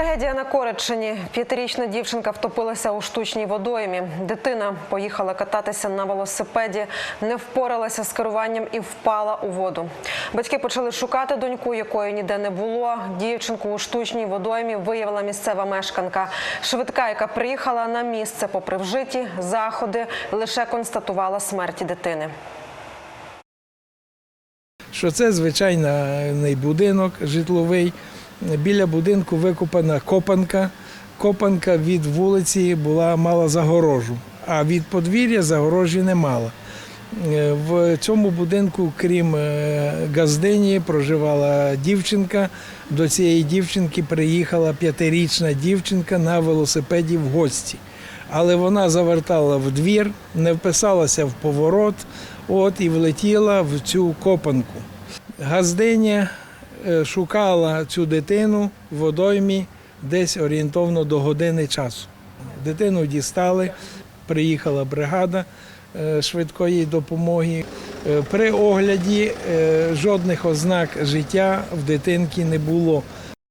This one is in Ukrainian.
Трагедія на Кореччині. П'ятирічна дівчинка втопилася у штучній водоймі. Дитина поїхала кататися на велосипеді, не впоралася з керуванням і впала у воду. Батьки почали шукати доньку, якої ніде не було. Дівчинку у штучній водоймі виявила місцева мешканка. Швидка, яка приїхала на місце, попри вжиті заходи, лише констатувала смерті дитини. що це звичайний будинок житловий. Біля будинку викопана копанка. Копанка від вулиці була мала загорожу, а від подвір'я загорожі не мала. Е, В цьому будинку, крім е, газдині, проживала дівчинка. До цієї дівчинки приїхала п'ятирічна дівчинка на велосипеді в гості. Але вона завертала в двір, не вписалася в поворот, от і влетіла в цю копанку. Газдиня шукала цю дитину в водоймі десь орієнтовно до години часу. Дитину дістали, приїхала бригада е, швидкої допомоги. Е, При огляді е, жодних ознак життя в дитинки не було.